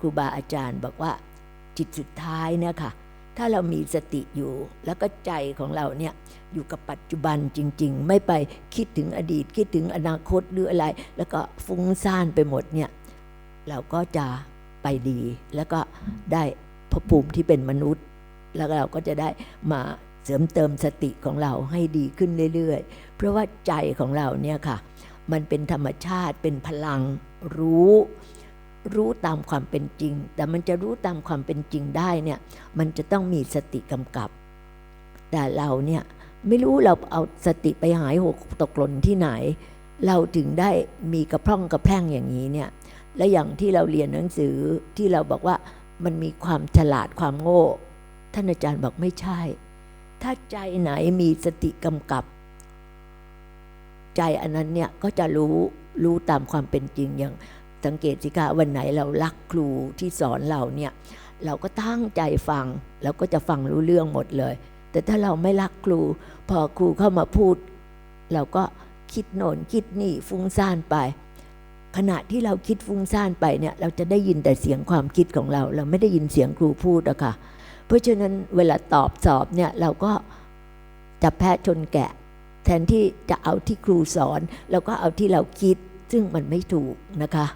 ครูบาอาจารย์บอกว่าจิตสุดท้ายเนี่ยค่ะ ถ้าเรามีสติอยู่ แล้วก็ใจของเราเนี่ยอยู่กับปัจจุบันจริง ๆ ไม่ไปคิดถึงอดีต คิดถึงอนาคตหรืออะไร แล้วก็ฟุ้งซ่านไปหมดเนี่ยเราก็จะไปดี แล้วก็ได้ภพภูมิที่เป็นมนุษย์ แล้วเราก็จะได้มาเสริมเติมสติของเราให้ดีขึ้นเรื่อยๆ เพราะว่าใจของเราเนี่ยค่ะ มันเป็นธรรมชาติเป็นพลังรู้ รู้ตามความเป็นจริง แต่มันจะรู้ตามความเป็นจริงได้เนี่ยมันจะต้องมีสติกำกับ แต่เราเนี่ยไม่รู้เราเอาสติไปหายหกตกหล่นที่ไหน เราถึงได้มีกระพร่องกระแพร่งอย่างนี้เนี่ยและอย่างที่เราเรียนหนังสือที่เราบอกว่ามันมีความฉลาดความโง่ ท่านอาจารย์บอกไม่ใช่ ถ้าใจไหนมีสติกำกับ ใจอันนั้นเนี่ยก็จะรู้รู้ตามความเป็นจริงอย่าง สังเกตสิคะวันไหนเรารักครูที่สอนเราเนี่ยเราก็ตั้งใจฟังเราก็จะฟังรู้เรื่องหมดเลย แต่ถ้าเราไม่รักครู พอครูเข้ามาพูด เราก็คิดโน่นคิดนี่ฟุ้งซ่านไป ขณะที่เราคิดฟุ้งซ่านไปเนี่ยเราจะได้ยินแต่เสียงความคิดของเรา เราไม่ได้ยินเสียงครูพูดอะค่ะเพราะฉะนั้นเวลาตอบสอบเนี่ยเราก็จะแพ้ชนแกะ แทนที่จะเอาที่ครูสอนเราก็เอาที่เราคิดซึ่งมันไม่ถูกนะคะ